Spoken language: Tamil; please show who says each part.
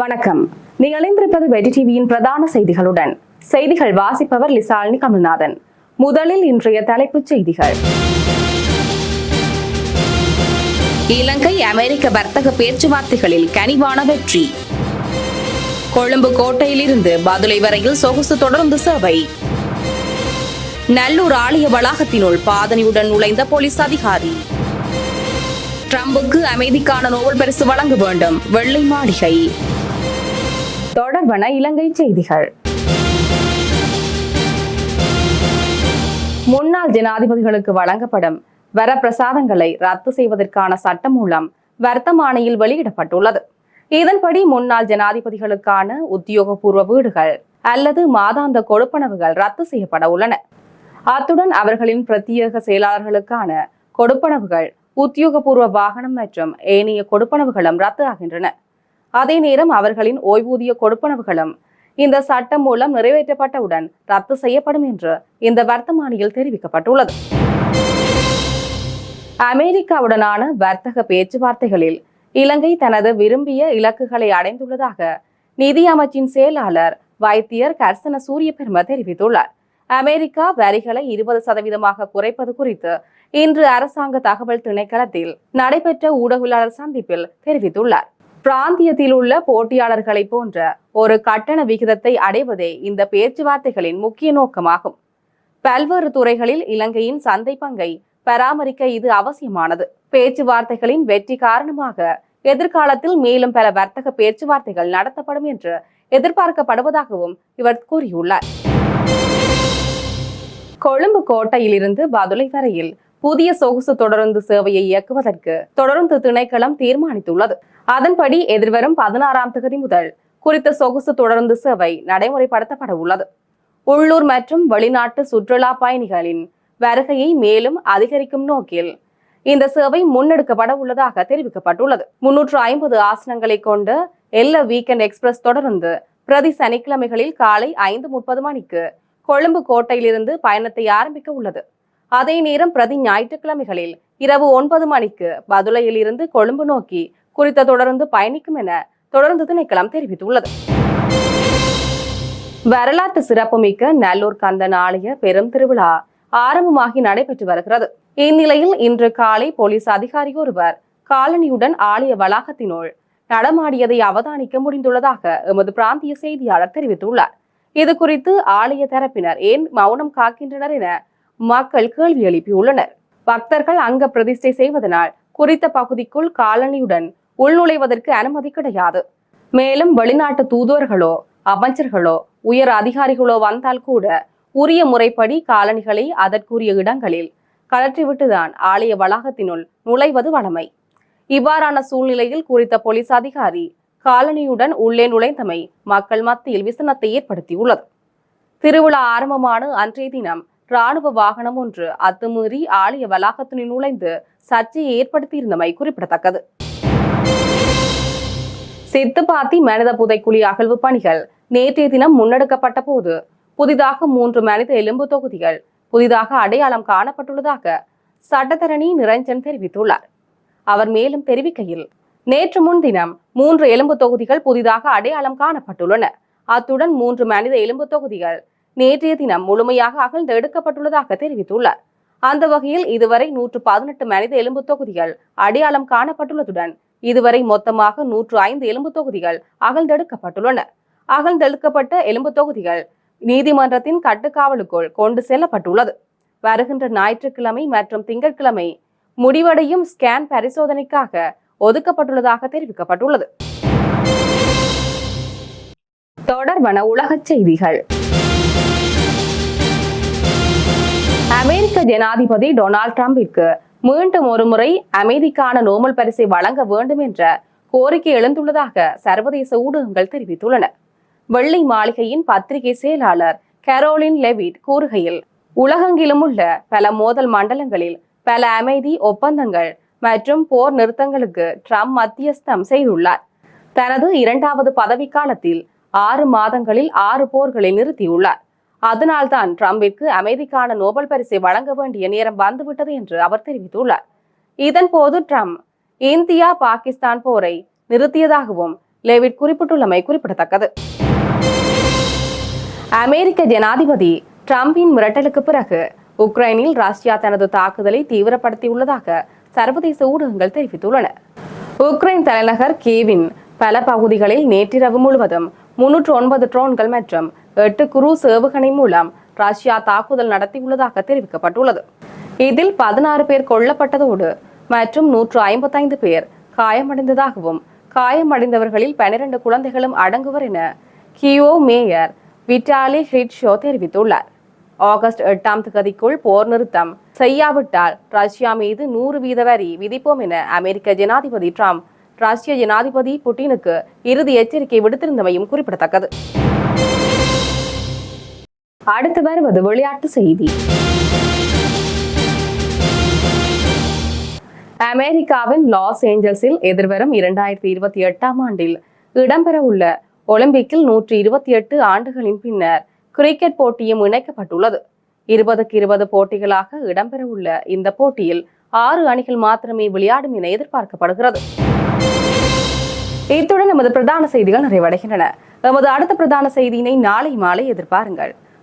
Speaker 1: வணக்கம். நீங்கள் இணைந்திருப்பது வெற்றி டிவியின் பிரதான செய்திகளுடன். செய்திகள் வாசிப்பவர் லிசாலினி கமல்நாதன். முதலில் இன்றைய தலைப்புச் செய்திகள். இலங்கை அமெரிக்க வர்த்தக பேச்சுவார்த்தைகளில் கனிவான வெற்றி. கொழும்பு கோட்டையிலிருந்து பதுளை வரையில் சொகுசு தொடர்ந்து சேவை. நல்லூர் ஆலய வளாகத்தினுள் பாதனையுடன் நுழைந்த போலீஸ் அதிகாரி. ட்ரம்புக்கு அமைதிக்கான நோபல் பரிசு வழங்க வேண்டும் வெள்ளை மாளிகை. தொடர்பான இலங்கை செய்திகள். முன்னாள் ஜனாதிபதிகளுக்கு வழங்கப்படும் வரப்பிரசாதங்களை ரத்து செய்வதற்கான சட்டம் மூலம் வர்த்தமானியில் வெளியிடப்பட்டுள்ளது. இதன்படி முன்னாள் ஜனாதிபதிகளுக்கான உத்தியோகபூர்வ வீடுகள் அல்லது மாதாந்த கொடுப்பனவுகள் ரத்து செய்யப்பட உள்ளன. அத்துடன் அவர்களின் பிரத்யேக செயலாளர்களுக்கான கொடுப்பனவுகள் உத்தியோகபூர்வ வாகனம் மற்றும் ஏனைய கொடுப்பனவுகளும் ரத்து ஆகின்றன. அதே நேரம் அவர்களின் ஓய்வூதிய கொடுப்பனவுகளும் இந்த சட்டம் மூலம் நிறைவேற்றப்பட்டவுடன் ரத்து செய்யப்படும் என்று இந்த வர்த்தமானியில் தெரிவிக்கப்பட்டுள்ளது. அமெரிக்காவுடனான வர்த்தக பேச்சுவார்த்தைகளில் இலங்கை தனது விரும்பிய இலக்குகளை அடைந்துள்ளதாக நிதி அமைச்சின் செயலாளர் வைத்தியர் கர்சன சூரிய பெரும தெரிவித்துள்ளார். அமெரிக்கா வரிகளை இருபது சதவீதமாக குறைப்பது குறித்து இன்று அரசாங்க தகவல் திணைக்களத்தில் நடைபெற்ற ஊடகவியலாளர் சந்திப்பில் தெரிவித்துள்ளார். பிராந்தியத்தில் உள்ள போட்டியாளர்களைப் போன்ற ஒரு கட்டண விகிதத்தை அடைவதே இந்த பேச்சுவார்த்தைகளின் முக்கிய நோக்கமாகும். பல்வேறு துறைகளில் இலங்கையின் சந்தை பங்கை பராமரிக்க இது அவசியமானது. பேச்சுவார்த்தைகளின் வெற்றி காரணமாக எதிர்காலத்தில் மேலும் பல வர்த்தக பேச்சுவார்த்தைகள் நடத்தப்படும் என்று எதிர்பார்க்கப்படுவதாகவும் இவர் கூறியுள்ளார். கொழும்பு கோட்டையிலிருந்து பதுளை வரையில் புதிய சொகுசு தொடருந்து சேவையை இயக்குவதற்கு தொடருந்து திணைக்களம் தீர்மானித்துள்ளது. அதன்படி எதிர்வரும் பதினாறாம் தேதி முதல் குறித்த சொகுசு தொடருந்து சேவை நடைமுறைப்படுத்தப்பட உள்ளது உள்ளூர் மற்றும் வெளிநாட்டு சுற்றுலா பயணிகளின் வருகையை மேலும் அதிகரிக்கும் நோக்கில் இந்த சேவை முன்னெடுக்கப்பட உள்ளதாக தெரிவிக்கப்பட்டுள்ளது. முன்னூற்று ஐம்பது ஆசனங்களை கொண்ட எல்ல வீக்கெண்ட் எக்ஸ்பிரஸ் தொடர்ந்து பிரதி சனிக்கிழமைகளில் காலை ஐந்து முப்பது மணிக்கு கொழும்பு கோட்டையிலிருந்து பயணத்தை ஆரம்பிக்க உள்ளது. அதே நேரம் பிரதி ஞாயிற்றுக்கிழமைகளில் இரவு ஒன்பது மணிக்கு பதுளையிலிருந்து கொழும்பு நோக்கி குறித்த தொடர்ந்து பயணிக்கும் என தொடர்ந்து திணைக்களம் தெரிவித்துள்ளது. வரலாற்று சிறப்புமிக்க நல்லூர் கந்தன் ஆலய பெரும் திருவிழா ஆரம்பமாகி நடைபெற்று வருகிறது. இந்நிலையில் இன்று காலை போலீஸ் அதிகாரி ஒருவர் காலனியுடன் ஆலய வளாகத்தினுள் நடமாடியதை அவதானிக்க முடிந்துள்ளதாக எமது பிராந்திய செய்தியாளர் தெரிவித்துள்ளார். இது குறித்து ஆலய தரப்பினர் ஏன் மௌனம் காக்கின்றனர் என மக்கள் கேள்வி எழுப்பியுள்ளனர். பக்தர்கள் அங்க பிரதிஷ்டை செய்வதனால் குறித்த பகுதிக்குள் காலனியுடன் உள்நுழைவதற்கு அனுமதி கிடையாது. மேலும் வெளிநாட்டு தூதுவர்களோ அமைச்சர்களோ உயர் அதிகாரிகளோ வந்தால் கூட உரிய முறைப்படி காலணிகளை அதற்குரிய இடங்களில் கலற்றிவிட்டுதான் ஆலய வளாகத்தினுள் நுழைவது வழமை. இவ்வாறான சூழ்நிலையில் குறித்த போலீஸ் அதிகாரி காலனியுடன் உள்ளே நுழைந்தமை மக்கள் மத்தியில் விசனத்தை ஏற்படுத்தியுள்ளது. திருவிழா ஆரம்பமான அன்றைய தினம் ராணுவ வாகனம் ஒன்று அத்துமீறி ஆலய வளாகத்தினுள் நுழைந்து சர்ச்சையை ஏற்படுத்தியிருந்தமை குறிப்பிடத்தக்கது. சித்துப்பாத்தி மனித புதைக்குழி அகழ்வு பணிகள். நேற்றைய தினம் முன்னெடுக்கப்பட்ட போது புதிதாக மூன்று மனித எலும்பு தொகுதிகள் புதிதாக அடையாளம் காணப்பட்டுள்ளதாக சட்டத்தரணி நிரஞ்சன் தெரிவித்துள்ளார். அவர் மேலும் தெரிவிக்கையில் நேற்று முன்தினம் மூன்று எலும்பு தொகுதிகள் புதிதாக அடையாளம் காணப்பட்டுள்ளன. அத்துடன் மூன்று மனித எலும்பு தொகுதிகள் நேற்றைய தினம் முழுமையாக அகழ்ந்து எடுக்கப்பட்டுள்ளதாக தெரிவித்துள்ளார். அந்த வகையில் இதுவரை நூற்று பதினெட்டு மனித எலும்பு தொகுதிகள் அடையாளம் காணப்பட்டுள்ளதுடன் இதுவரை மொத்தமாக நூற்று ஐந்து எலும்பு தொகுதிகள் அகழ்ந்தெடுக்கப்பட்டுள்ளன. அகழ்ந்தெடுக்கப்பட்ட எலும்பு தொகுதிகள் நீதிமன்றத்தின் கட்டுக்காவலுக்குள் கொண்டு செல்லப்பட்டுள்ளது. வருகின்ற ஞாயிற்றுக்கிழமை மற்றும் திங்கட்கிழமை முடிவடையும் ஸ்கேன் பரிசோதனைக்காக ஒதுக்கப்பட்டுள்ளதாக தெரிவிக்கப்பட்டுள்ளது. தொடர்பான உலகச் செய்திகள். அமெரிக்க ஜனாதிபதி டொனால்ட் ட்ரம்பிற்கு மீண்டும் ஒருமுறை அமைதிக்கான நோபல் பரிசை வழங்க வேண்டும் என்ற கோரிக்கை எழுந்துள்ளதாக சர்வதேச ஊடகங்கள் தெரிவித்துள்ளன. வெள்ளை மாளிகையின் பத்திரிகை செயலாளர் கரோலின் லெவிட் கூறுகையில் உலகெங்கிலும் உள்ள பல மோதல் மண்டலங்களில் பல அமைதி ஒப்பந்தங்கள் மற்றும் போர் நிறுத்தங்களுக்கு ட்ரம்ப் மத்தியஸ்தம் செய்துள்ளார். தனது இரண்டாவது பதவிக்காலத்தில் ஆறு மாதங்களில் ஆறு போர்களை நிறுத்தியுள்ளார். அதனால்தான் ட்ரம்பிற்கு அமைதிக்கான நோபல் பரிசை வழங்க வேண்டிய நேரம் வந்துவிட்டது என்று அவர் தெரிவித்துள்ளார். இதன் போது ட்ரம்ப் இந்தியா பாகிஸ்தான் போரை நிறுத்தியதாகவும் லேவிட் குறிப்பிட்டுள்ளமை குறிப்பிடத்தக்கது. அமெரிக்க ஜனாதிபதி டிரம்பின் மிரட்டலுக்கு பிறகு உக்ரைனில் ரஷ்யா தனது தாக்குதலை தீவிரப்படுத்தியுள்ளதாக சர்வதேச ஊடகங்கள் தெரிவித்துள்ளன. உக்ரைன் தலைநகர் கீவின் பல பகுதிகளில் நேற்றிரவு முழுவதும் முன்னூற்று ஒன்பது ட்ரோன்கள் மற்றும் எட்டு குரூஸ் ஏவுகணை மூலம் ரஷ்யா தாக்குதல் நடத்தியுள்ளதாக தெரிவிக்கப்பட்டுள்ளது. இதில் பதினாறு பேர் கொல்லப்பட்டதோடு மற்றும் நூற்று ஐம்பத்தைந்து பேர் காயமடைந்ததாகவும் காயமடைந்தவர்களில் பனிரெண்டு குழந்தைகளும் அடங்குவர் என கியோ மேயர் விட்டாலி ஹிட்ஷோ தெரிவித்துள்ளார். ஆகஸ்ட் எட்டாம் தேதிக்குள் போர் நிறுத்தம் செய்யாவிட்டால் ரஷ்யா மீது நூறு வீத வரி விதிப்போம் என அமெரிக்க ஜனாதிபதி ட்ரம்ப் ரஷ்ய ஜனாதிபதி புட்டினுக்கு இறுதி எச்சரிக்கை விடுத்திருந்தமையும் குறிப்பிடத்தக்கது. அடுத்து வருவது விளையாட்டு செய்தி. அமெரிக்காவின் லாஸ் ஏஞ்சல்ஸில் எதிர்வரும் இரண்டாயிரத்தி இருபத்தி எட்டாம் ஆண்டில் இடம்பெறவுள்ள ஒலிம்பிக்கில் நூற்றி இருபத்தி எட்டு ஆண்டுகளின் பின்னர் கிரிக்கெட் போட்டியும் இணைக்கப்பட்டுள்ளது. இருபதுக்கு இருபது போட்டிகளாக இடம்பெறவுள்ள இந்த போட்டியில் ஆறு அணிகள் மாத்திரமே விளையாடும் என எதிர்பார்க்கப்படுகிறது. இத்துடன் நமது பிரதான செய்திகள் நிறைவடைகின்றன. நமது அடுத்த பிரதான செய்தியினை நாளை மாலை எதிர்பாருங்கள்.